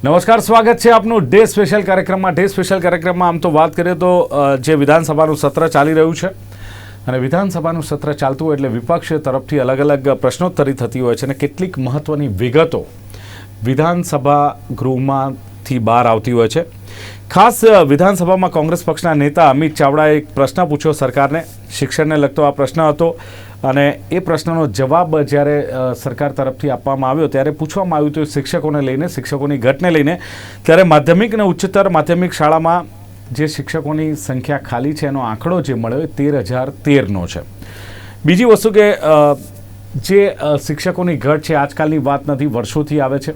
નમસ્કાર, સ્વાગત છે આપનું ડે સ્પેશિયલ કાર્યક્રમમાં. ડે સ્પેશિયલ કાર્યક્રમમાં આમ તો વાત કરીએ તો જે વિધાનસભાનું સત્ર ચાલી રહ્યું છે, અને વિધાનસભાનું સત્ર ચાલતું હોય એટલે વિપક્ષ તરફથી અલગ અલગ પ્રશ્નોત્તરી થતી હોય છે અને કેટલીક મહત્વની વિગતો વિધાનસભા ગૃહમાંથી બહાર આવતી હોય છે. ખાસ વિધાનસભામાં કોંગ્રેસ પક્ષના નેતા અમિત ચાવડાએ એક પ્રશ્ન પૂછ્યો સરકારને. શિક્ષણને લગતો આ પ્રશ્ન હતો. અને એ પ્રશ્નનો જવાબ જ્યારે સરકાર તરફથી આપવામાં આવ્યો, ત્યારે પૂછવામાં આવ્યું હતું શિક્ષકોને લઈને, શિક્ષકોની ઘટને લઈને. ત્યારે માધ્યમિક અને ઉચ્ચતર માધ્યમિક શાળામાં જે શિક્ષકોની સંખ્યા ખાલી છે, એનો આંકડો જે મળ્યો એ તેર હજાર તેરનો છે. બીજી વસ્તુ કે જે શિક્ષકોની ઘટ છે, આજકાલની વાત નથી, વર્ષોથી આવે છે.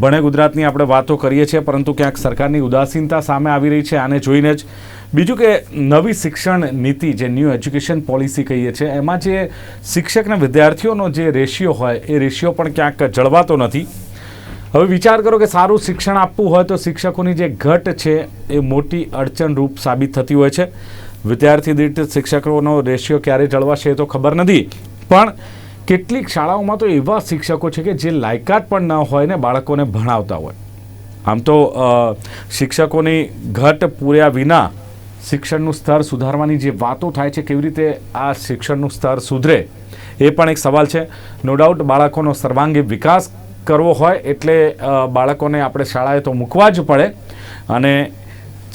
ભણે ગુજરાતની આપણે વાતો કરીએ છીએ, પરંતુ ક્યાંક સરકારની ઉદાસીનતા સામે આવી રહી છે, આને જોઈને જ બીજું કે નવી શિક્ષણ નીતિ જે ન્યૂ એજ્યુકેશન પોલિસી કહીએ છીએ, એમાં જે શિક્ષકના વિદ્યાર્થીઓનો જે રેશિયો હોય, એ રેશિયો પણ ક્યાંક જળવાતો નથી. હવે વિચાર કરો કે સારું શિક્ષણ આપવું હોય તો શિક્ષકોની જે ઘટ છે, એ મોટી અડચણરૂપ સાબિત થતી હોય છે. વિદ્યાર્થી દીઠ શિક્ષકોનો રેશિયો ક્યારે જળવાશે એ તો ખબર નથી. પણ કેટલીક શાળાઓમાં તો એવા શિક્ષકો છે કે જે લાયકાત પણ ન હોય ને બાળકોને ભણાવતા હોય. આમ તો શિક્ષકોની ઘટ પૂર્યા વિના શિક્ષણનું સ્તર સુધારવાની જે વાતો થાય છે, કેવી રીતે આ શિક્ષણનું સ્તર સુધરે, એ પણ એક સવાલ છે. નો ડાઉટ બાળકોનો સર્વાંગી વિકાસ કરવો હોય એટલે બાળકોને આપણે શાળાએ તો મૂકવા જ પડે. અને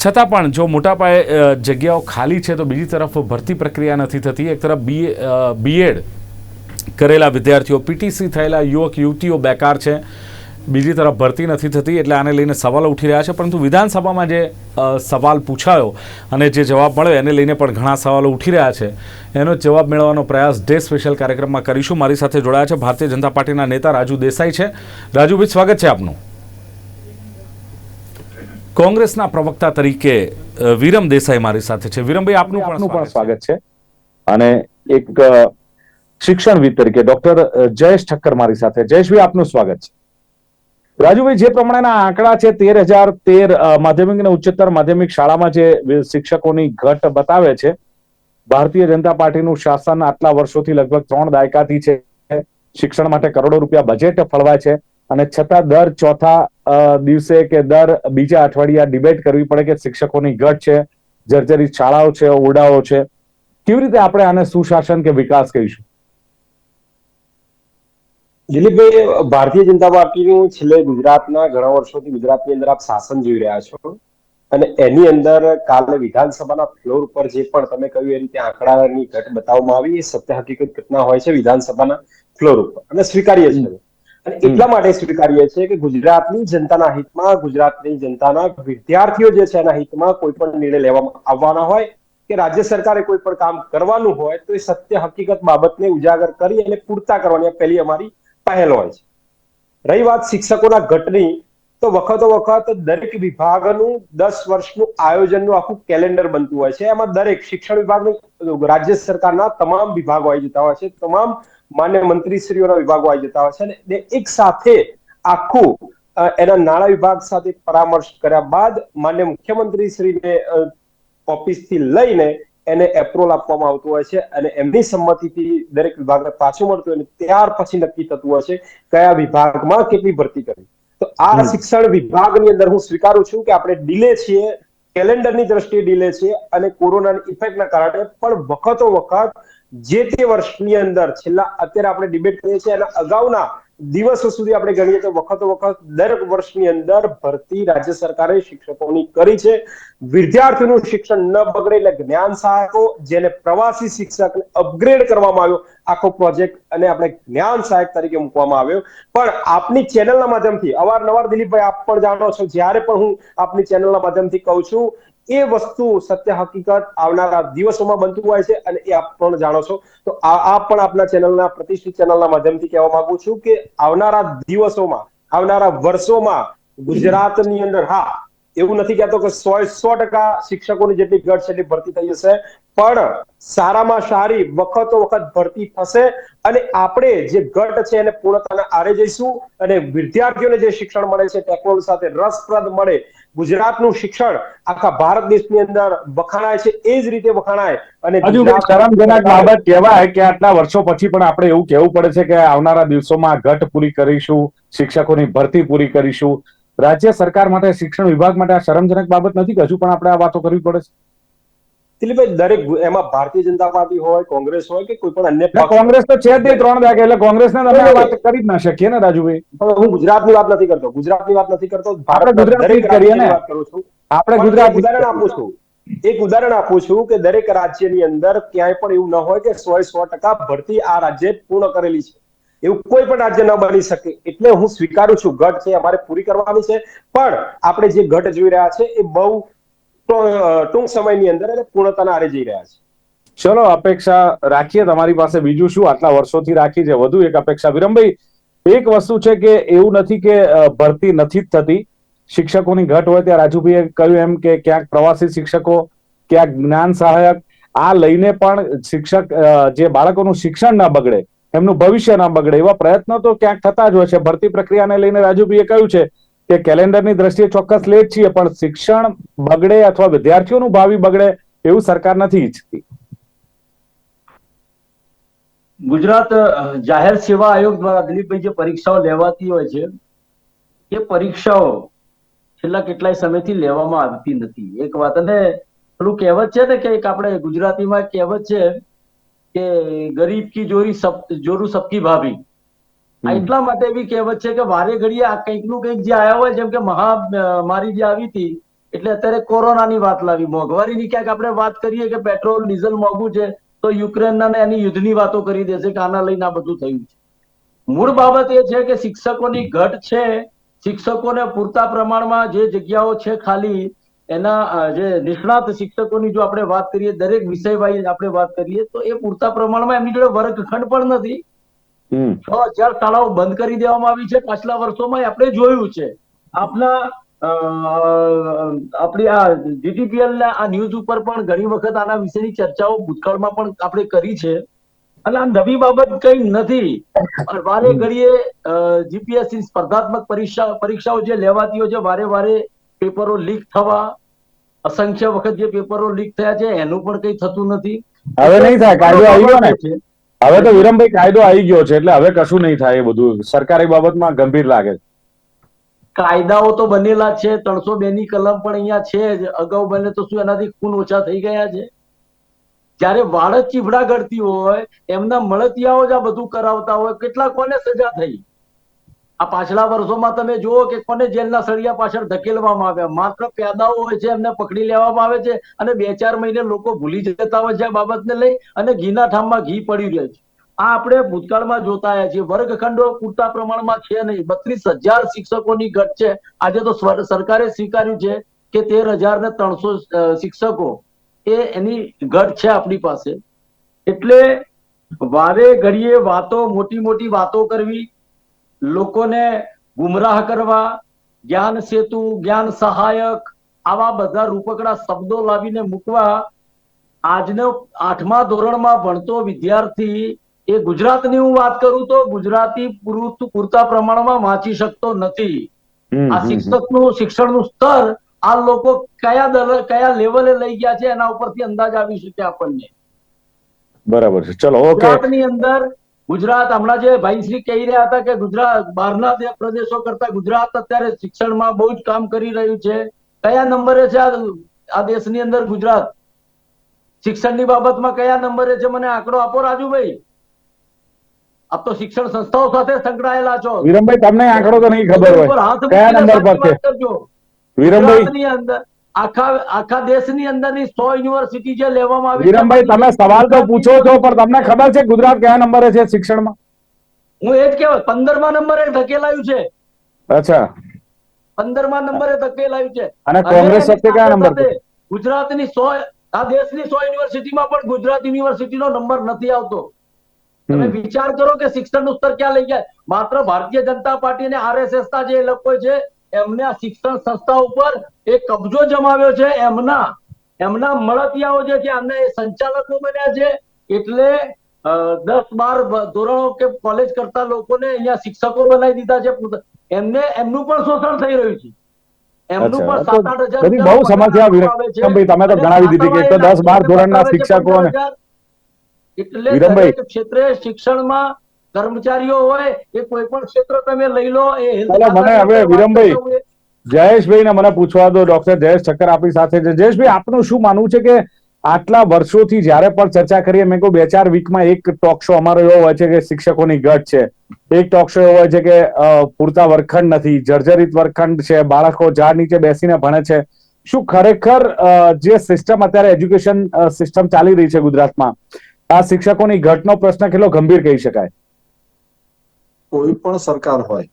છતાં પણ જો મોટા પાયે જગ્યાઓ ખાલી છે તો બીજી તરફ ભરતી પ્રક્રિયા નથી થતી. એક તરફ બી બીએડ કરેલા વિદ્યાર્થીઓ પીટીસી થયેલા યુવક, યુવતીઓ બેકાર છે. બીજી તરફ ભરતી નથી થતી એટલે આને લઈને સવાલો ઉઠી રહ્યા છે. પરંતુ વિધાનસભામાં જે સવાલ પૂછાયો અને જે જવાબ મળ્યો એને લઈને પણ ઘણા સવાલો ઉઠી રહ્યા છે. એનો જવાબ મેળવવાનો પ્રયાસ ડે સ્પેશિયલ કાર્યક્રમમાં કરીશું. મારી સાથે જોડાયા છે ભારતીય જનતા પાર્ટીના નેતા રાજુ દેસાઈ છે. રાજુભાઈ સ્વાગત છે આપનું. કોંગ્રેસના પ્રવક્તા તરીકે વિરમ દેસાઈ મારી સાથે છે. વિરમભાઈ આપનું પણ સ્વાગત છે. અને એક શિક્ષણવિદ તરીકે ડોક્ટર જયેશ ઠક્કર મારી સાથે. જયેશભાઈ આપનું સ્વાગત છે. રાજુભાઈ, જે પ્રમાણેના આંકડા છે, તેર હજાર તેર માધ્યમિક અને ઉચ્ચતર માધ્યમિક શાળામાં જે શિક્ષકોની ઘટ બતાવે છે, ભારતીય જનતા પાર્ટીનું શાસન આટલા વર્ષોથી લગભગ ત્રણ દાયકાથી છે. શિક્ષણ માટે કરોડો રૂપિયા બજેટ ફળવાય છે અને છતાં દર ચોથા દિવસે કે દર બીજા અઠવાડિયા ડિબેટ કરવી પડે કે શિક્ષકોની ઘટ છે જર્જરી શાળાઓ છે, ઓરડાઓ છે. કેવી રીતે આપણે આને સુશાસન કે વિકાસ કહીશું? દિલીપભાઈ ભારતીય જનતા પાર્ટીનું છેલ્લે ગુજરાતના ઘણા વર્ષોથી ગુજરાતની અંદર આપ શાસન જોઈ રહ્યા છો અને એની અંદર કાલે વિધાનસભાના ફ્લોર ઉપર જે પણ તમે કહ્યું એ રીતે આંકડાની ઘટ બતાવવામાં આવી એ સત્ય હકીકત ઘટના હોય છે વિધાનસભાના ફ્લોર ઉપર. અને સ્વીકાર્ય છે. અને એટલા માટે સ્વીકારીએ છે કે ગુજરાતની જનતાના હિતમાં ગુજરાતની જનતાના વિદ્યાર્થીઓ જે છે એના હિતમાં કોઈ પણ નિર્ણય લેવામાં આવવાના હોય કે રાજ્ય સરકારે કોઈ પણ કામ કરવાનું હોય તો એ સત્ય હકીકત બાબતને ઉજાગર કરી અને પૂરતા કરવાની પહેલી અમારી પહેલ હોય છે. રહી વાત શિક્ષકોના ઘટની, તો વખતો વખત દરેક વિભાગનું દસ વર્ષનું આયોજનનું આખું કેલેન્ડર બનતું હોય છે. એમાં દરેક શિક્ષણ વિભાગનું, રાજ્ય સરકારના તમામ વિભાગો આવી જતા હોય છે. તમામ માન્ય મંત્રીશ્રીઓના વિભાગો આવી જતા હોય છે. અને એક સાથે આખું એના નાણાં વિભાગ સાથે પરામર્શ કર્યા બાદ માન્ય મુખ્યમંત્રી શ્રીને ઓફિસથી લઈને એને એપ્રુવલ આપવામાં આવતું હોય છે અને એમની સંમતિથી દરેક વિભાગને પાછું મળતું હોય અને ત્યાર પછી નક્કી થતું હોય છે કયા વિભાગમાં કેટલી ભરતી કરવી. તો આ શિક્ષણ વિભાગની અંદર હું સ્વીકારું છું કે આપણે ડીલે છીએ કેલેન્ડરની દ્રષ્ટિએ ડીલે છીએ અને કોરોનાની ઇફેક્ટના કારણે પણ વખતો વખત જે તે વર્ષની અંદર છેલ્લા અત્યારે આપણે ડિબેટ કરીએ છીએ અને અગાઉના દિવસો સુધી આપણે ગણીએ તો વખતો વખત દરેક વર્ષની અંદર ભરતી રાજ્ય સરકારે શિક્ષકોની કરી છે. વિદ્યાર્થીનું શિક્ષણ ન બગડે એટલે જ્ઞાન સહાયકો, જેને પ્રવાસી શિક્ષક અપગ્રેડ કરવામાં આવ્યો, આખો પ્રોજેક્ટ અને આપણે જ્ઞાન સહાયક તરીકે મૂકવામાં આવ્યો. પણ આપની ચેનલના માધ્યમથી, અવારનવાર દિલીપભાઈ, આપ પણ જાણો છો, જ્યારે પણ હું આપની ચેનલના માધ્યમથી કહું છું એ વસ્તુ સત્ય હકીકત આવનારા દિવસોમાં બનતું હોય છે અને એ આપ પણ જાણો છો. તો આ પણ આપના ચેનલના પ્રતિષ્ઠિત ચેનલના માધ્યમથી કહેવા માંગુ છું કે આવનારા દિવસોમાં, આવનારા વર્ષોમાં ગુજરાતની અંદર હા એવું નથી કહેતો કે સો સો ટકા શિક્ષકોની જેટલી ઘટ છે એટલી ભરતી થઈ જશે. પણ સારામાં સારી વખતો વખત ભરતી થશે અને આપણે જે ઘટ છે એને પૂર્ણતાના આરે જઈશું અને વિદ્યાર્થીઓને જે શિક્ષણ મળે છે ટેકનોલોજી સાથે રસપ્રદ મળે ગુજરાતનું શિક્ષણ આખા ભારત દેશની અંદર વખાણાય છે એ જ રીતે વખાણાય અને શરમજનક બાબત કહેવાય કે આટલા વર્ષો પછી પણ આપણે એવું કહેવું પડે છે કે આવનારા દિવસોમાં ઘટ પૂરી કરીશું શિક્ષકોની ભરતી પૂરી કરીશું. રાજ્ય સરકાર માટે શિક્ષણ વિભાગ માટે આ શરમજનક બાબત નથી કે હજુ પણ આપણે આ વાતો કરવી પડે છે? દિલીપભાઈ દરેક એમાં ભારતીય જનતા પાર્ટી હોય કોંગ્રેસ હોય કે કોઈ પણ અન્ય કોંગ્રેસ તો છે જ ત્રણ વાગે એટલે કોંગ્રેસને તમે વાત કરી જ ના શકીએ ને રાજુભાઈ. હવે હું ગુજરાતની વાત નથી કરતો. ગુજરાતની વાત નથી કરતો. ભારત દરેક કરીએ ને. વાત કરું છું. આપણે ગુજરાત ઉદાહરણ આપું છું. એક ઉદાહરણ આપું છું કે દરેક રાજ્યની અંદર ક્યાંય પણ એવું ન હોય કે સો સો ટકા ભરતી આ રાજ્યે પૂર્ણ કરેલી છે. એવું કોઈ પણ રાજ્ય ન બની શકે. એટલે હું સ્વીકારું છું, ઘટ છે, અમારે પૂરી કરવાની છે. પણ આપણે જે ઘટ જોઈ રહ્યા છે, એ બહુ ટૂંક સમયની અંદર એટલે પૂર્ણતાના આરે જઈ રહ્યા છે. ચલો, અપેક્ષા રાખીએ તમારી પાસે. બીજું શું? આટલા વર્ષોથી રાખી છે. વધુ એક અપેક્ષા. વિરમભાઈ, એક વસ્તુ છે કે એવું નથી કે ભરતી નથી જ થતી. શિક્ષકોની ઘટ હોય ત્યાં રાજુભાઈએ કહ્યું એમ કે ક્યાંક પ્રવાસી શિક્ષકો, ક્યાંક જ્ઞાન સહાયક. આ લઈને પણ શિક્ષક જે બાળકોનું શિક્ષણ ના બગડે એમનું ભવિષ્ય ના બગડે. એવા પ્રયત્નો તો ક્યાંક થતા જ હોય છે. ભરતી પ્રક્રિયાને લઈને રાજુભાઈએ કહ્યું છે કે કેલેન્ડરની દ્રષ્ટિએ ચોક્કસ લેટ છીએ, પણ શિક્ષણ બગડે અથવા વિદ્યાર્થીઓનું ભાવિ બગડે એવું સરકાર નથી ઈચ્છતી. ગુજરાત જાહેર સેવા આયોગ દ્વારા દિલીપભાઈ જે પરીક્ષાઓ લેવાતી હોય છે, એ પરીક્ષાઓ છેલ્લા કેટલાય સમયથી લેવામાં આવતી નથી. એક વાત અને પેલું કહેવત છે ને કે આપણે ગુજરાતીમાં કહેવત છે કે ગરીબ કી જોરી સબ જોરું સબકી ભાભી. આ એટલા માટે એવી કહેવત છે કે વારે ઘડીએ આ કંઈકનું કંઈક જે આવ્યા હોય જેમ કે મહામારી જે આવી હતી એટલે અત્યારે કોરોનાની વાત લાવી. મોંઘવારીની ક્યાંક આપણે વાત કરીએ કે પેટ્રોલ ડીઝલ મોંઘું છે તો યુક્રેનના ને એની યુદ્ધની વાતો કરી દેશે કે આના લઈને આ બધું થયું છે. મૂળ બાબત એ છે કે શિક્ષકોની ઘટ છે. શિક્ષકોને પૂરતા પ્રમાણમાં જે જગ્યાઓ છે ખાલી એના જે નિષ્ણાત શિક્ષકોની જો આપણે વાત કરીએ દરેક વિષય વાઇઝ આપણે વાત કરીએ તો એ પૂરતા પ્રમાણમાં એમની જોડે વર્ગખંડ પણ નથી. છ હજાર શાળાઓ બંધ કરી દેવામાં આવી છે. પાછલા વર્ષોમાં આપણે જોયું છે. આપના આપણી આ જીટીપીએલ ના આ ન્યૂઝ ઉપર પણ ઘણી વખત આના વિશેની ચર્ચાઓ ભૂતકાળમાં પણ આપણે કરી છે. અને આ નવી બાબત કઈ નથી. વારે ઘડીએ જીપીએસસી સ્પર્ધાત્મક પરીક્ષા પરીક્ષાઓ જે લેવાતી હોય છે વારે વારે પેપરો લીક થવા અસંખ્ય વખત જે પેપરો લીક થયા છે એનું પણ કઈ થતું નથી. હવે નહીં થાય કાયદો આવી ગયો ને? હવે તો વિરમભાઈ કાયદો આવી ગયો છે એટલે હવે કશું નહીં થાય એ બધું. સરકારી બાબતમાં ગંભીર લાગે છે. કાયદાઓ તો બનેલા છે ત્રણસો બે ની કલમ પણ અહીંયા છે જ. અગાઉ બને તો શું એનાથી ખૂન ઓછા થઈ ગયા છે? જ્યારે વાળદ ચીભડા ગળતી હોય એમના મળતિયાઓ જ આ બધું કરાવતા હોય કેટલા કોને સજા થઈ? આ પાછલા વર્ષોમાં તમે જુઓ કે કોને જેલના સળિયા પાછળ ધકેલવામાં આવ્યા? માત્ર પેદાઓ હોય છે, એમને પકડી લેવામાં આવે છે અને બે ચાર મહિને લોકો ભૂલી જતા હોય છે આ બાબતને લઈ અને ઘીના ઠામમાં ઘી પડી રહે છે. આ આપણે ભૂતકાળમાં જોતા આવ્યા છીએ. વર્ગખંડો પૂરતા પ્રમાણમાં છે નહીં. બત્રીસ હજાર શિક્ષકોની ઘટ છે. આજે તો સરકારે સ્વીકાર્યું છે કે તેર હજાર ને ત્રણસો શિક્ષકો એ એની ઘટ છે આપણી પાસે. એટલે વારે ઘડીએ વાતો મોટી મોટી વાતો કરવી લોકોને ગુમરાહ કરવા જ્ઞાન સેતુ જ્ઞાન સહાયક આવા બધા રૂપકડા શબ્દો લાવીને મૂકવા આજનો આઠમા ધોરણમાં ભણતો વિદ્યાર્થી એ ગુજરાતની હું વાત કરું તો ગુજરાતી પૂરતા પ્રમાણમાં વાંચી શકતો નથી. આ. શિક્ષકનું શિક્ષણનું સ્તર આ લોકો કયા કયા લેવલે લઈ ગયા છે એના ઉપરથી અંદાજ આવી શકે આપણને. બરાબર છે. ચલો ઓકે ગુજરાતની અંદર ગુજરાત હમણાં જે ભાઈશ્રી કહી રહ્યા હતા કે ગુજરાત બહારના પ્રદેશો કરતા ગુજરાત અત્યારે શિક્ષણમાં બહુ જ કામ કરી રહ્યું છે. કયા નંબરે છે આ દેશની અંદર ગુજરાત? શિક્ષણની બાબતમાં કયા નંબરે છે? મને આંકડો આપો રાજુભાઈ. આપ તો શિક્ષણ સંસ્થાઓ સાથે સંકળાયેલા છો. વિરમભાઈ તમને આંકડો તો નહીં ખબર હોય. કયા નંબર પર છે? વિરમભાઈ. અંદર. આખા આખા દેશની અંદરની સો યુનિવર્સિટી જે લેવામાં આવી વિરમભાઈ તમે સવાલ તો પૂછો છો પણ તમને ખબર છે ગુજરાત કયા નંબરે છે શિક્ષણમાં? હું એ જ કહેવાય પંદરમા નંબરે ધકેલાયું છે. અચ્છા. પંદરમા નંબરે ધકેલાયું છે. અને કોંગ્રેસ વખતે કયા નંબર છે ગુજરાતની સો આ દેશની સો યુનિવર્સિટીમાં પણ ગુજરાત યુનિવર્સિટીનો નંબર નથી આવતો. તમે વિચાર કરો કે શિક્ષણનું સ્તર ક્યાં લઈ ગયા? માત્ર ભારતીય જનતા પાર્ટી અને આરએસએસ ના જે લોકો છે એમને આ શિક્ષણ સંસ્થા ઉપર એ કબજો જમાવ્યો છે એમના. એમના મળતિયાઓ જે છે એમને એ સંચાલકો બન્યા છે. એટલે દસ બાર ધોરણો કે કોલેજ કરતા લોકોને અહીંયા શિક્ષકો બનાવી દીધા છે. એમને એમનું પણ શોષણ થઈ રહ્યું છે. એમનું પણ સાત હજાર બહુ સમસ્યા. વિરમભાઈ તમે તો અને દીધી કે તો દસ બાર ધોરણના શિક્ષકો એટલે ક્ષેત્રે શિક્ષણમાં કર્મચારીઓ હોય એ કોઈ પણ ક્ષેત્ર તમે લઈ લો એ મને હવે વિરમભાઈ, જયેશભાઈ ને મને પૂછવા દો ડોક્ટર જયેશ ઠક્કર આપણી સાથે છે. જયેશભાઈ આપનું શું માનવું છે કે આટલા વર્ષોથી જ્યારે પણ ચર્ચા કરીએ મેં કહું બે ચાર વીકમાં એક ટોક શો અમારો એવો હોય છે કે શિક્ષકોની ઘટ છે. એક ટોક શો એવો હોય છે કે પૂરતા વર્ગખંડ નથી જર્જરિત વર્ગખંડ છે બાળકો ઝાડ નીચે બેસીને ભણે છે. શું ખરેખર જે સિસ્ટમ અત્યારે એજ્યુકેશન સિસ્ટમ ચાલી રહી છે ગુજરાતમાં આ શિક્ષકોની ઘટનો પ્રશ્ન કેટલો ગંભીર કહી શકાય? કોઈ પણ સરકાર હોય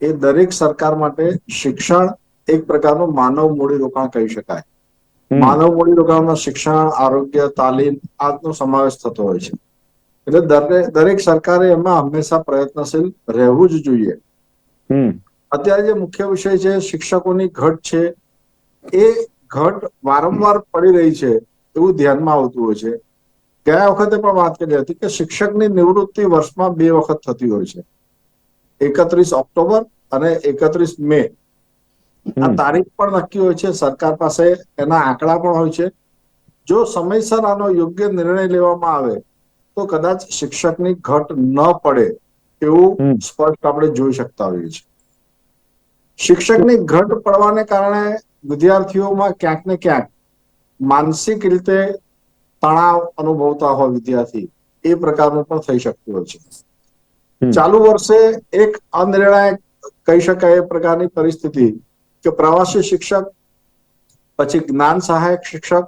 એ દરેક સરકાર માટે શિક્ષણ એક પ્રકારનું માનવ મૂડીરોકાણ કહી શકાય. માનવ માનવ મૂડીરોકાણમાં શિક્ષણ આરોગ્ય તાલીમ આજનો સમાવેશ થતો હોય છે. એટલે દરેક સરકારે એમાં હંમેશા પ્રયત્નશીલ રહેવું જ જોઈએ. અત્યારે જે મુખ્ય વિષય છે શિક્ષકોની ઘટ છે એ ઘટ વારંવાર પડી રહી છે એવું ધ્યાનમાં આવતું હોય છે. ગયા વખતે પણ વાત કરી હતી કે શિક્ષકની નિવૃત્તિ વર્ષમાં બે વખત થતી હોય છે. એકત્રીસ ઓક્ટોબર અને એકત્રીસ મે. આ તારીખ પણ નક્કી હોય છે. સરકાર પાસે એના આંકડા પણ હોય છે. જો સમયસર આનો યોગ્ય નિર્ણય લેવામાં આવે તો કદાચ શિક્ષકની ઘટ ન પડે એવું સ્પષ્ટ આપણે જોઈ શકતા હોઈએ છીએ. શિક્ષકની ઘટ પડવાને કારણે વિદ્યાર્થીઓમાં ક્યાંક ને ક્યાંક માનસિક રીતે તણાવ અનુભવતા હોય વિદ્યાર્થી. એ પ્રકારનું પણ થઈ શકતું હોય છે. ચાલુ વર્ષે એક અનિર્ણાયક કહી શકાય એ પ્રકારની પરિસ્થિતિ કે પ્રવાસી શિક્ષક, પછી જ્ઞાન સહાયક શિક્ષક,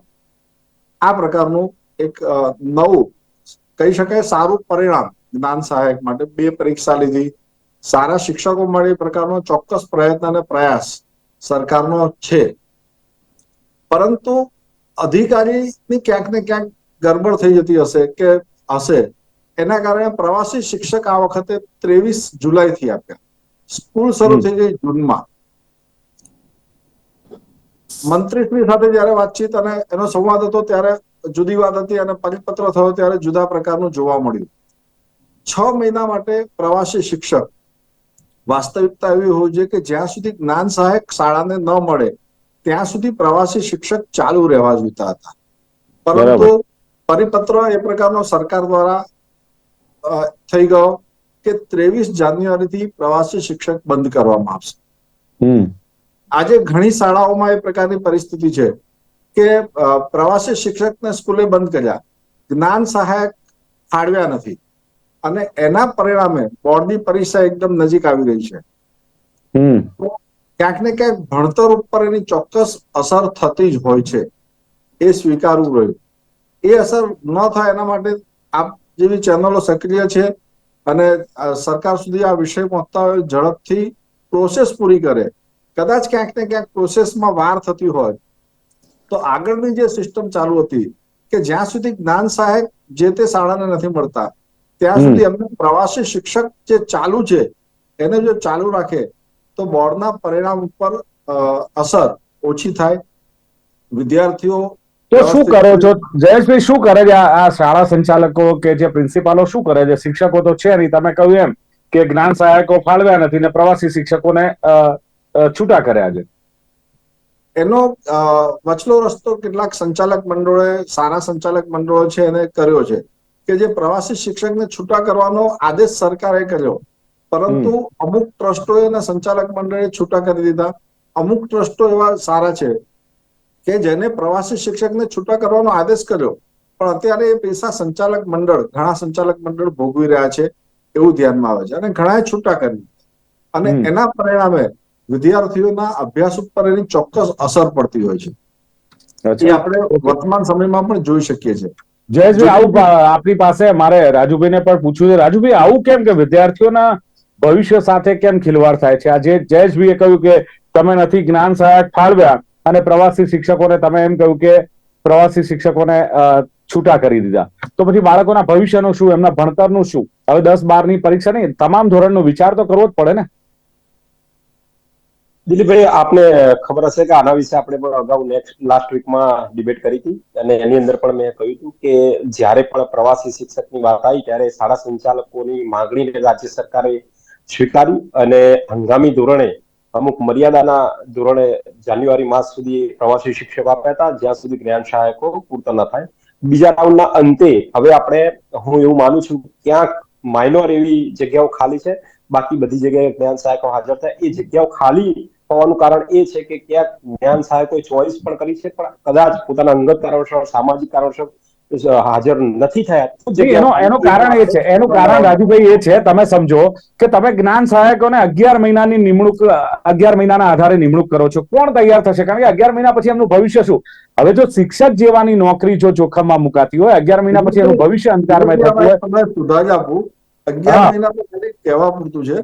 આ પ્રકારનું એક નવું કહી શકાય સારું પરિણામ જ્ઞાન સહાયક માટે બે પરીક્ષા લીધી. સારા શિક્ષકો મળે એ પ્રકારનો ચોક્કસ પ્રયત્ન અને પ્રયાસ સરકારનો છે. પરંતુ અધિકારીની ક્યાંક ને ક્યાંક ગરબડ થઈ જતી હશે કે હશે. એના કારણે પ્રવાસી શિક્ષક આ વખતે ત્રેવીસ જુલાઈ થી આપ્યા. સ્કૂલ શરૂ થઈ ગઈ જૂનમાં. મંત્રીશ્રી સાથે જયારે વાતચીત અને એનો સંવાદ હતો ત્યારે જુદી વાત હતી અને પરિપત્ર થયો ત્યારે જુદા પ્રકારનું જોવા મળ્યું. છ મહિના માટે પ્રવાસી શિક્ષક વાસ્તવિકતા એવી હોવી જોઈએ કે જ્યાં સુધી જ્ઞાન સહાયક શાળાને ન મળે ત્યાં સુધી પ્રવાસી શિક્ષક ચાલુ રહેવા જોઈતા હતા. પરંતુ પરિપત્ર એ પ્રકારનો સરકાર દ્વારા થઈ ગયો કે ત્રેવીસ જાન્યુઆરીથી પ્રવાસી શિક્ષક બંધ કરવામાં આવશે. આજે ઘણી શાળાઓમાં એ પ્રકારની પરિસ્થિતિ છે કે પ્રવાસી શિક્ષકને સ્કૂલે બંધ કર્યા. જ્ઞાન સહાયક ફાળવ્યા નથી. અને એના પરિણામે બોર્ડની પરીક્ષા એકદમ નજીક આવી રહી છે. ક્યાંક ને ક્યાંક ભણતર ઉપર એની ચોક્કસ અસર થતી જ હોય છે. એ સ્વીકારવું રહ્યું. એ અસર ન થાય એના માટે આપ જેવી ચેનલો સક્રિય છે અને સરકાર સુધી આ વિષય પહોંચતા હોય ઝડપથી પ્રોસેસ પૂરી કરે. કદાચ ક્યાંક ને ક્યાંક પ્રોસેસમાં વાર થતી હોય. તો આગળની જે સિસ્ટમ ચાલુ હતી કે જ્યાં સુધી જ્ઞાન સહાયક જે તે શાળાને નથી મળતા ત્યાં સુધી એમને પ્રવાસી શિક્ષક જે ચાલુ છે એને જો ચાલુ રાખે તો બોર્ડના પરિણામ ઉપર અસર ઓછી થાય. વિદ્યાર્થીઓ તો શું કરો છો? જયેશભાઈ શું કરે છે? આ શાળા સંચાલકો કે જે પ્રિન્સિપાલો શું કરે છે? શિક્ષકો તો છે નહીં. તમે કહ્યું એમ કે જ્ઞાન સહાયકો ફાળવ્યા નથી ને પ્રવાસી શિક્ષકોને છૂટા કર્યા છે. એનો વચલો રસ્તો કેટલાક સંચાલક મંડળોએ સારા સંચાલક મંડળો છે એને કર્યો છે કે જે પ્રવાસી શિક્ષકને છૂટા કરવાનો આદેશ સરકારે કર્યો. પરંતુ અમુક ટ્રસ્ટોએ અને સંચાલક મંડળે છૂટા કરી દીધા. અમુક ટ્રસ્ટો એવા સારા છે કે જેને પ્રવાસી શિક્ષકને છૂટા કરવાનો આદેશ કર્યો. પણ અત્યારે એ પૈસા સંચાલક મંડળ ઘણા સંચાલક મંડળ ભોગવી રહ્યા છે એવું ધ્યાનમાં આવે છે અને ઘણાએ છૂટા કરી. અને એના પરિણામે વિદ્યાર્થીઓના અભ્યાસ ઉપર એની ચોક્કસ અસર પડતી હોય છે. એ આપણે વર્તમાન સમયમાં પણ જોઈ શકીએ છીએ. જયેશભાઈ આવું આપણી આપની પાસે મારે રાજુભાઈને પણ પૂછ્યું છે. રાજુભાઈ આવું કેમ કે વિદ્યાર્થીઓના ભવિષ્ય સાથે કેમ ખિલવાડ થાય છે? આજે જયેશભાઈએ કહ્યું કે તમે નથી જ્ઞાન સહાયક ફાળવ્યા. અને પ્રવાસી શિક્ષકોને તમે એમ કહ્યું કે પ્રવાસી શિક્ષકોને છૂટા કરી દીધા. તો પછી બાળકોના ભવિષ્યનું શું, એમના ભણતરનું શું? હવે દસ બારની પરીક્ષા નહીં, તમામ ધોરણનો વિચાર તો કરવો જ પડે ને. દિલીપભાઈ, આપને ખબર હશે કે આના વિશે આપણે પણ અગાઉ નેક્સ્ટ લાસ્ટ વીકમાં ડિબેટ કરી હતી. અને એની અંદર પણ મેં કહ્યું હતું કે જ્યારે પણ પ્રવાસી શિક્ષકની વાત આવી, ત્યારે શાળા સંચાલકોની માંગણીને રાજ્ય સરકારે સ્વીકારી અને હંગામી ધોરણે અમુક મર્યાદાના ધોરણે જાન્યુઆરી માસ સુધી પ્રવાસી શિક્ષકો આપ્યા હતા, જ્યાં સુધી જ્ઞાન સહાયકો પૂરતા ન થાય. બીજા રાઉન્ડના અંતે હવે આપણે, હું એવું માનું છું, ક્યાંક માઇનોર એવી જગ્યાઓ ખાલી છે. બાકી બધી જગ્યાએ જ્ઞાન સહાયકો હાજર થાય એ જગ્યાઓ ખાલી હોવાનું કારણ એ છે કે ક્યાંક જ્ઞાન સહાયકોએ ચોઈસ પણ કરી છે, પણ કદાચ પોતાના અંગત કારણસર, સામાજિક કારણસર હાજર નથી થયા. એનો એનો કારણ એ છે એનું કારણ રાજુભાઈ એ છે તમે સમજો કે તમે જ્ઞાન સહાયકોને અગિયાર મહિનાની નિમણૂક અગિયાર મહિનાના આધારે નિમણૂક કરો છો. કોણ તૈયાર થશે? કારણ કે અગિયાર મહિના પછી એમનું ભવિષ્ય શું? હવે જો શિક્ષક જેવાની નોકરી જો જોખમમાં મુકાતી હોય અગિયાર મહિના પછી એનું ભવિષ્ય અંધકારમય થતું હોય. તમને સુધા જ આપું. અગિયાર મહિના તો કહેવા પૂરતું છે.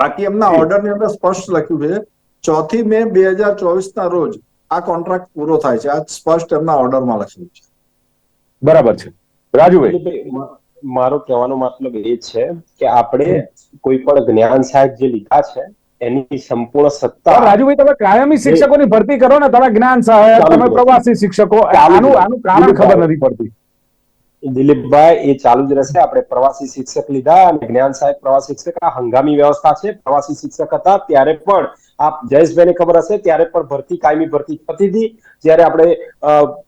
બાકી એમના ઓર્ડરની અંદર સ્પષ્ટ લખ્યું છે ચોથી મે બે હજાર ચોવીસ ના રોજ આ કોન્ટ્રાક્ટ પૂરો થાય છે. આ સ્પષ્ટ એમના ઓર્ડરમાં લખ્યું છે. બરાબર છે. રાજુભાઈ. મારો કહેવાનો મતલબ એ છે કે આપણે કોઈ પણ જ્ઞાન સાહેબ જે લીધા છે એની સંપૂર્ણ સત્તા રાજુભાઈ તમે કાયમી શિક્ષકોની ભરતી કરો ને તમે જ્ઞાન સાહેબ તમે પ્રવાસી શિક્ષકો આનું આનું કારણ ખબર નથી પડતી. દિલીપભાઈ એ ચાલુ જ રહેશે. આપણે પ્રવાસી શિક્ષક લીધા અને જ્ઞાન સાહેબ પ્રવાસી શિક્ષક. આ હંગામી વ્યવસ્થા છે. પ્રવાસી શિક્ષક હતા ત્યારે પણ આ જયેશભાઈને ખબર હશે ત્યારે પણ ભરતી કાયમી ભરતી થતી હતી. જ્યારે આપણે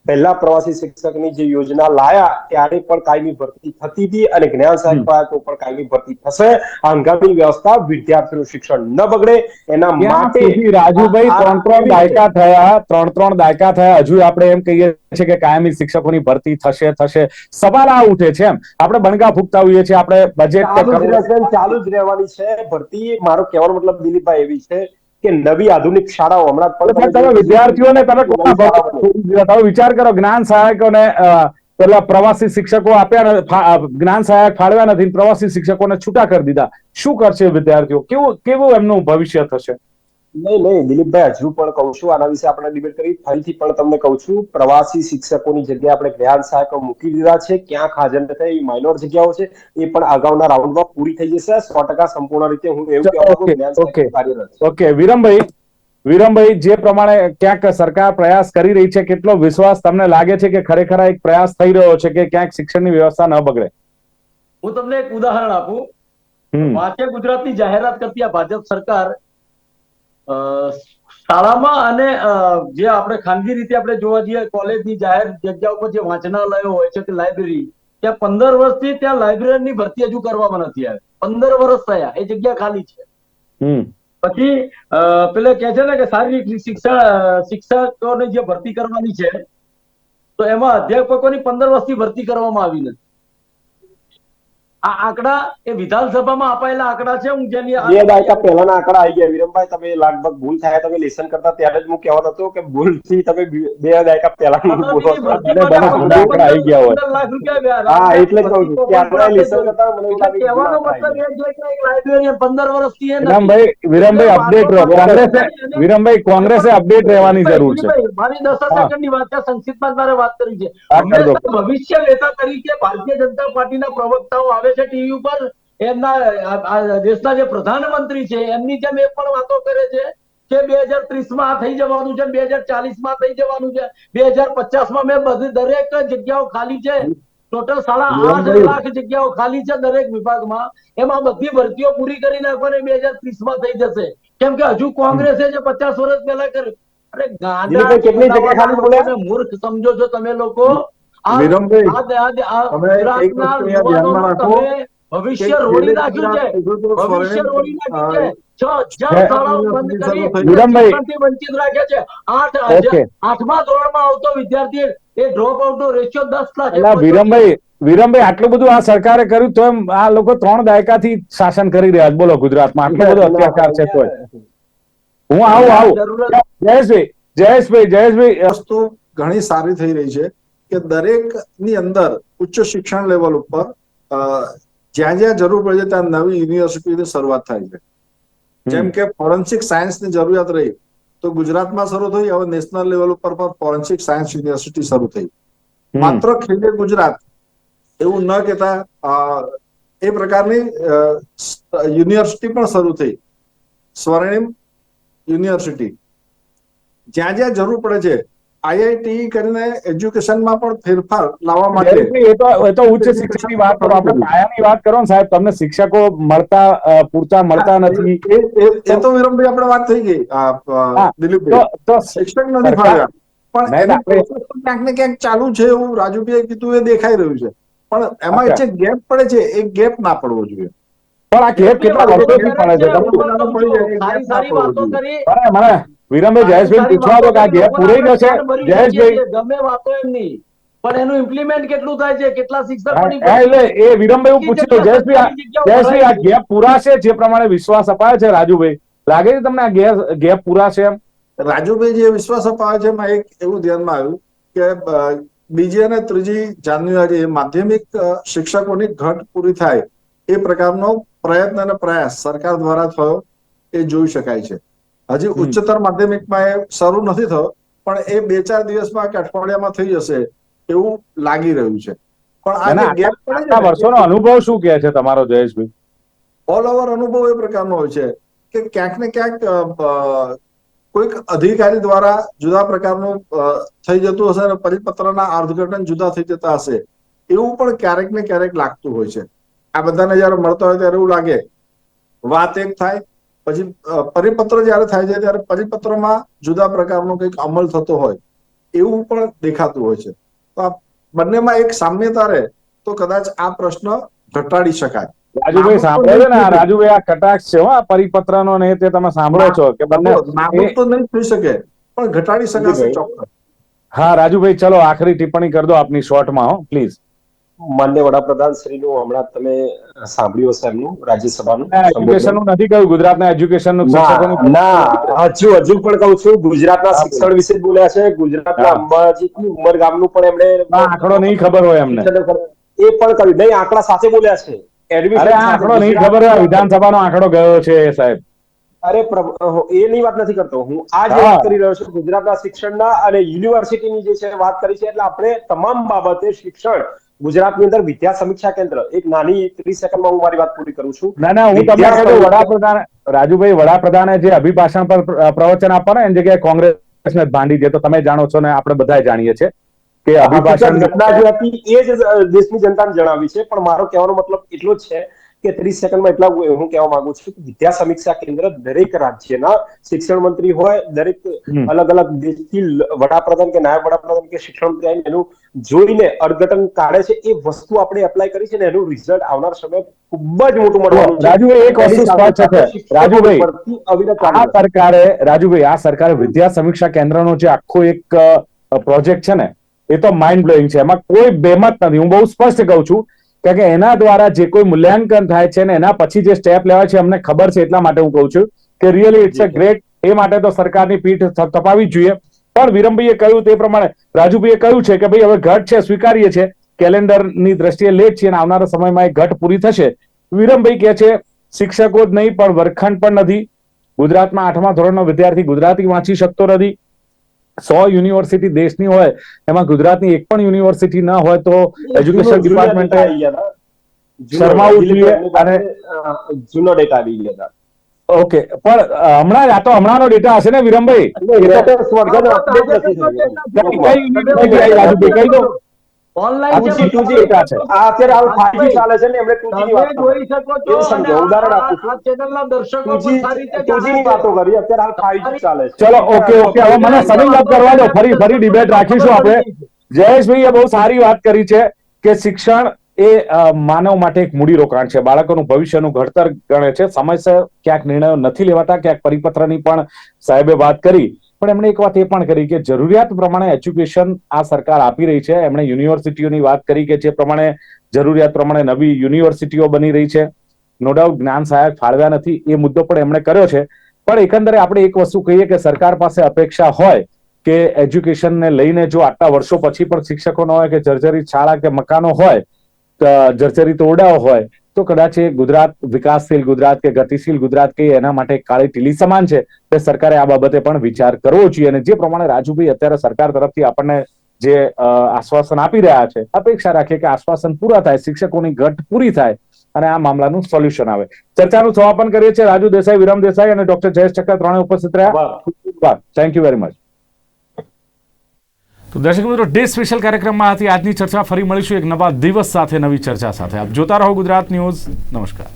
પહેલા પ્રવાસી શિક્ષકની જે યોજના લાયા ત્યારે પણ કાયમી ભરતી થતી હતી અને જ્ઞાન સાહેબ પણ કાયમી ભરતી થશે. હંગામી વ્યવસ્થા વિદ્યાર્થીનું શિક્ષણ ન બગડે એના માટે રાજુભાઈ ત્રણ ત્રણ દાયકા થયા ત્રણ ત્રણ દાયકા થયા. હજુ આપણે એમ કહીએ છીએ કે કાયમી શિક્ષકોની ભરતી થશે થશે. સવાલ આ ઉઠે છે એમ. આપણે બણગા ભૂખતા હોઈએ છીએ આપણે બજેટ ચાલુ જ રહેશે ચાલુ જ રહેવાની છે. ભરતી મારો કહેવાનો મતલબ દિલીપભાઈ એવી છે કે નવી આધુનિક શાળાઓ હમણાં તમે વિદ્યાર્થીઓને તમે? તમે વિચાર કરો જ્ઞાન સહાયકોને પેલા પ્રવાસી શિક્ષકો આપ્યા જ્ઞાન સહાયક ફાળવ્યા નથી પ્રવાસી શિક્ષકોને છૂટા કરી દીધા. શું કરશે વિદ્યાર્થીઓ? કેવું કેવું એમનું ભવિષ્ય થશે? નહીં નહીં દિલીપભાઈ હજુ પણ કહું છું આના વિશે આપણે ડિબેટ કરી ફરીથી પણ તમને કહું છું પ્રવાસી શિક્ષકોની જગ્યાએ આપણે જ્ઞાન સહાયકો મૂકી દીધા છે ક્યાંક હાજર નથી એ માઇનોર જગ્યાઓ છે એ પણ અગાઉના રાઉન્ડમાં પૂરી થઈ જશે સો ટકા સંપૂર્ણ રીતે હું એવું કહેવા ઓકે, વિરમભાઈ વિરમભાઈ જે પ્રમાણે ક્યાંક સરકાર પ્રયાસ કરી રહી છે કેટલો વિશ્વાસ તમને લાગે છે કે ખરેખર એક પ્રયાસ થઈ રહ્યો છે કે ક્યાંક શિક્ષણની વ્યવસ્થા ન બગડે? હું તમને એક ઉદાહરણ આપું. વાંચે ગુજરાતની જાહેરાત કરતી આ ભાજપ સરકાર શાળામાં અને જે આપણે ખાનગી રીતે આપણે જોવા જઈએ કોલેજની જાહેર જગ્યા ઉપર જે વાંચનાલયો હોય છે કે લાઇબ્રેરી ત્યાં પંદર વર્ષથી ત્યાં લાઇબ્રેરીની ભરતી હજુ કરવામાં નથી આવી. પંદર વર્ષ થયા એ જગ્યા ખાલી છે. પછી પેલે કે છે ને કે શારીરિક શિક્ષણ શિક્ષકોની જે ભરતી કરવાની છે તો એમાં અધ્યાપકોની પંદર વર્ષથી ભરતી કરવામાં આવી નથી. આ આંકડા એ વિધાનસભામાં અપાયેલા આંકડા છે હું જેની બે દાયકા પહેલાના આંકડા આવી ગયા વિરમભાઈ તમે લગભગ ભૂલ થાય તમે લેસન કરતા ત્યારે જ હું કહેવાનો હતો કે ભૂલથી તમે બે દાયકા પહેલાનું બોલો આંકડા આવી ગયા હોય. હા એટલે જ કહું છું કે આપણે લેસન કરતા મને એવું એટલે લાગે કહેવાનો મતલબ એ છે કે એક લાઇબ્રેરી પંદર વર્ષથી એ વિરમભાઈ વિરમભાઈ અપડેટ રહો. કોંગ્રેસે વિરમભાઈ કોંગ્રેસે અપડેટ રહેવાની જરૂર છે. મારી દસ હા. સેકન્ડની વાત છે સંક્ષિપ્તમાં મારે વાત કરી છે ભવિષ્ય નેતા તરીકે ભારતીય જનતા પાર્ટીના પ્રવક્તાઓ આવે છે ટીવી ઉપર. એમના દેશના જે પ્રધાનમંત્રી છે એમની જેમ એ પણ વાતો કરે છે કે બે હજાર ત્રીસમાં આ થઈ જવાનું છે બે હજાર ચાલીસમાં થઈ જવાનું છે. બે હજાર પચાસમાં મેં બધી દરેક જગ્યાઓ ખાલી છે. ટોટલ સાડા આઠ લાખ જગ્યાઓ ખાલી છે દરેક વિભાગમાં. એમાં બધી ભરતીઓ પૂરી કરી નાખવાની બે હજાર ત્રીસમાં થઈ જશે. કેમ કે હજુ કોંગ્રેસે જે પચાસ વર્ષ પહેલા કર્યું. અરે ગાંડા મૂર્ખ સમજો છો તમે લોકો. આ- વિરમભાઈ, આ- આ- આ તમે એક ગુજરાતના વસ્તુ અહીંયા ધ્યાનમાં યુવાનોનું રાખો તમે ભવિષ્ય રોડી નાખ્યું છે. ભવિષ્ય રોડી નાખ્યું છે. છ શાળાઓ બંધ કરી વંચિત રાખે છે. આઠ આઠમા ધોરણમાં આવતો વિદ્યાર્થી એ ડ્રોપ આઉટ નો રેશિયો દસ લાખ વિરમભાઈ વિરમભાઈ આટલું બધું આ સરકારે કર્યું તો એમ આ લોકો ત્રણ દાયકાથી શાસન કરી રહ્યા છે. બોલો ગુજરાતમાં આટલો બધો અત્યાચાર છે તો હું આવું આવું. જયેશભાઈ જયેશભાઈ જયેશભાઈ વસ્તુ ઘણી સારી થઈ રહી છે. કે દરેકની અંદર ઉચ્ચ શિક્ષણ લેવલ ઉપર જ્યાં જ્યાં જરૂર પડે છે ત્યાં નવી યુનિવર્સિટીની શરૂઆત થાય છે. જેમ કે ફોરેન્સિક સાયન્સની જરૂરિયાત રહી તો ગુજરાતમાં શરૂ થઈ હવે નેશનલ લેવલ ઉપર પણ ફોરેન્સિક સાયન્સ યુનિવર્સિટી શરૂ થઈ. માત્ર ખેડે ગુજરાત એવું ન કહેતા એ પ્રકારની યુનિવર્સિટી પણ શરૂ થઈ. સ્વર્ણિમ યુનિવર્સિટી જ્યાં જ્યાં જરૂર પડે છે આઈઆઈટી કરીને એજ્યુકેશનમાં પણ ફેરફાર લાવવા માટે એ તો એ તો ઉચ્ચ શિક્ષણની વાત કરો. આપણે પાયાની વાત કરો ને સાહેબ તમને શિક્ષકો મળતા પૂરતા મળતા નથી. એ- તો વિરમભાઈ આપણે વાત થઈ ગઈ. દિલીપભાઈ. તો શિક્ષક નથી ફાવ્યા પણ એની ક્યાંક ને ક્યાંક ચાલુ છે એવું રાજુભાઈએ કીધું એ દેખાઈ રહ્યું છે. પણ એમાં. જે ગેપ પડે છે એ ગેપ ના પડવો જોઈએ. પણ આ ગેપ કેટલા વર્ષોથી પડે છે? મને વિરમભાઈ જયેશભાઈ પૂછવા તો કે આ ગેપ પૂરાઈ જશે. જયેશભાઈ. ગમે વાતો એમની પણ એનું ઇમ્પ્લિમેન્ટ કેટલું થાય છે? કેટલા શિક્ષક એટલે એ વિરમભાઈ હું પૂછી લઉં જયેશભાઈ જયેશભાઈ આ ગેપ પૂરાશે જે પ્રમાણે વિશ્વાસ અપાયો છે રાજુભાઈ? લાગે છે તમને આ ગેપ ગેપ પૂરાશે એમ? રાજુભાઈ જે વિશ્વાસ અપાવે છે એમાં એક એવું ધ્યાનમાં આવ્યું કે બીજી અને ત્રીજી જાન્યુઆરી માધ્યમિક શિક્ષકોની ઘટ પૂરી થાય એ પ્રકારનો પ્રયત્ન અને પ્રયાસ સરકાર દ્વારા થયો એ જોઈ શકાય છે. હજી ઉચ્ચતર માધ્યમિકમાં એ શરૂ નથી થયો પણ એ બે ચાર દિવસમાં કે અઠવાડિયામાં થઈ જશે એવું લાગી રહ્યું છે. પણ આ ગેપ પડે વર્ષોનો અનુભવ શું કહે છે તમારો જયેશભાઈ? ઓલ ઓવર અનુભવ એ પ્રકારનો હોય છે કે ક્યાંક ને ક્યાંક કોઈક અધિકારી દ્વારા જુદા પ્રકારનું થઈ જતું હશે અને પરિપત્રના અર્થઘટન જુદા થઈ જતા હશે એવું પણ ક્યારેક ને ક્યારેક લાગતું હોય છે. આ બધાને જયારે મળતા હોય ત્યારે એવું લાગે. વાત એક થાય પછી પરિપત્ર જયારે થાય છે ત્યારે પરિપત્રમાં જુદા પ્રકારનો કંઈક અમલ થતો હોય એવું પણ દેખાતું હોય છે. તો આ બંનેમાં એક સામ્યતા રહે તો કદાચ આ પ્રશ્ન ઘટાડી શકાય. રાજુભાઈ સાંભળે છે ને રાજુભાઈ આ કટાક્ષ છે આ પરિપત્ર નો ને તે તમે સાંભળો છો કે બંને તો નહીં થઈ શકે પણ ઘટાડી શકાશે ચોક્કસ. હા રાજુભાઈ ચલો આખરી ટિપ્પણી કરી દો આપની શોર્ટમાં હો પ્લીઝ. માન્ય વડાપ્રધાન શ્રીનું હમણાં તમે સાંભળ્યું હશે એમનું રાજ્યસભાનું. એજ્યુકેશનનું નથી કહ્યું ગુજરાતના એજ્યુકેશનનું ના હજુ હજુ પણ કહું છું ગુજરાતના ના શિક્ષણ વિશે બોલ્યા છે ગુજરાતના હા. અંબાજી ઉમરગામનું પણ એમણે આંકડો નહીં ખબર હોય એમને. એ પણ કહ્યું. નહીં આંકડા સાથે બોલ્યા છે. આ આંકડો નહીં ખબર હોય વિધાનસભાનો આંકડો ગયો છે સાહેબ. અરે એની વાત નથી કરતો. હું આ જે વાત કરી રહ્યો છું. ગુજરાતના શિક્ષણના અને યુનિવર્સિટીની જે છે વાત કરી છે એટલે આપણે તમામ બાબતે શિક્ષણ ગુજરાતની અંદર વિદ્યા સમીક્ષા કેન્દ્ર એક નાની ત્રીસ સેકન્ડમાં હું મારી વાત પૂરી કરું છું. ના ના હું તમને વડાપ્રધાન રાજુભાઈ વડાપ્રધાને જે અભિભાષણ પર પ્રવચન આપવાના એની જગ્યાએ કોંગ્રેસ ને ભાંડી દે. તો તમે જાણો છો ને આપણે બધા જાણીએ છીએ કે અભિભાષણ ઘટના જે હતી એ જ દેશની જનતાને જણાવી છે. પણ મારો કહેવાનો મતલબ એટલો જ છે કે ત્રીસ સેકન્ડમાં એટલા હું કહેવા માંગુ છું કે વિદ્યા સમીક્ષા કેન્દ્ર દરેક રાજ્યના શિક્ષણ મંત્રી હોય દરેક. અલગ અલગ દેશથી વડાપ્રધાન કે નાયબ વડાપ્રધાન કે શિક્ષણ મંત્રી એનું જોઈને અર્થઘટન કાઢે છે એ વસ્તુ આપણે એપ્લાય કરી છે ને એનું રિઝલ્ટ આવનાર સમય ખૂબ જ મોટું મળવાનું છે. રાજુભાઈ એક વસ્તુ સ્પષ્ટ છે. રાજુભાઈ આ સરકારે રાજુભાઈ આ સરકારે વિદ્યા સમીક્ષા કેન્દ્રનો જે આખો એક પ્રોજેક્ટ છે ને એ તો માઇન્ડ બ્લોઈંગ છે. એમાં કોઈ બેમત નથી. હું બહુ સ્પષ્ટ કહું છું કારણ કે એના દ્વારા જે કોઈ મૂલ્યાંકન થાય છે ને એના પછી જે સ્ટેપ લેવાય છે અમને ખબર છે એટલા માટે હું કહું છું કે રિયલી ઇટ્સ અ ગ્રેટ એ માટે તો સરકારની પીઠ તપાવી થપાવી જ જોઈએ. પણ વિરમભાઈએ કહ્યું તે પ્રમાણે રાજુભાઈએ કહ્યું છે કે ભાઈ હવે ઘટ છે સ્વીકારીએ છે. કેલેન્ડરની દ્રષ્ટિએ લેટ છે અને આવનારા સમયમાં એ ઘટ પૂરી થશે. વિરમભાઈ કહે છે શિક્ષકો જ નહીં પણ વર્ગખંડ પણ નથી. ગુજરાતમાં આઠમા ધોરણનો વિદ્યાર્થી ગુજરાતી વાંચી શકતો નથી. સો યુનિવર્સિટી દેશની હોય એમાં ગુજરાતની એક પણ યુનિવર્સિટી ના હોય તો એજ્યુકેશન ડિપાર્ટમેન્ટ શરમાવું જોઈએ અને જૂનો ડેટા આવી ગયા ઓકે પણ હમણાં આ તો હમણાંનો ડેટા હશે ને વિરમભાઈ ઓનલાઈન આ છે, G2G ડેટા છે આ અત્યારે હાલ 5G ચાલે છે ને એમણે 2G ની વાત જોઈ શકો છો સમજો, ઉદાહરણ આપું છું. ચેનલના દર્શકો સારી રીતે 2G ની વાતો કરી અત્યારે હાલ 5G ચાલે છે ચલો ઓકે ઓકે હવે મને સમિંગ અપ કરવા દો ફરી ફરી ડિબેટ રાખીશું આપણે જયેશભાઈએ બહુ સારી વાત કરી છે કે શિક્ષણ એ માનવ માટે એક મૂડી રોકાણ છે. બાળકોનું ભવિષ્યનું ઘડતર ગણે છે. સમયસર ક્યાંક નિર્ણયો નથી લેવાતા, ક્યાંક પરિપત્રની પણ સાહેબે વાત કરી. પણ એમણે એક વાત એ પણ કરી કે જરૂરિયાત પ્રમાણે એજ્યુકેશન આ સરકાર આપી રહી છે. એમણે યુનિવર્સિટીઓની વાત કરી કે જે પ્રમાણે જરૂરિયાત પ્રમાણે નવી યુનિવર્સિટીઓ બની રહી છે. નો ડાઉટ, જ્ઞાન સહાયક ફાળવ્યા નથી. એ મુદ્દો પણ એમણે કર્યો છે. પણ એકંદરે આપણે એક વસ્તુ કહીએ કે સરકાર પાસે અપેક્ષા હોય કે એજ્યુકેશનને લઈને જો આટલા વર્ષો પછી પણ શિક્ષકો ન હોય કે જર્જરી શાળા કે મકાનો હોય જર્જરિત ઓરડાઓ હોય તો કદાચ એ ગુજરાત વિકાસશીલ ગુજરાત કે ગતિશીલ ગુજરાત કે એના માટે કાળી ટીલી સમાન છે તે સરકારે આ બાબતે પણ વિચાર કરવો જોઈએ. અને જે પ્રમાણે રાજુભાઈ અત્યારે સરકાર તરફથી આપણને જે આશ્વાસન આપી રહ્યા છે અપેક્ષા રાખીએ કે આશ્વાસન પૂરા થાય શિક્ષકોની ઘટ પૂરી થાય અને આ મામલાનું સોલ્યુશન આવે. ચર્ચાનું સમાપન કરીએ છીએ. રાજુ દેસાઈ વિરમ દેસાઈ અને ડોક્ટર જયેશ ચક્કર ત્રણે ઉપસ્થિત રહ્યા. Thank you very much. તો દર્શક મિત્રો, ડે સ્પેશિયલ કાર્યક્રમમાં હતી આજની ચર્ચા ફરી મળીશું. એક નવા દિવસ સાથે, નવી ચર્ચા સાથે. આપ જોતા રહો ગુજરાત ન્યૂઝ. નમસ્કાર.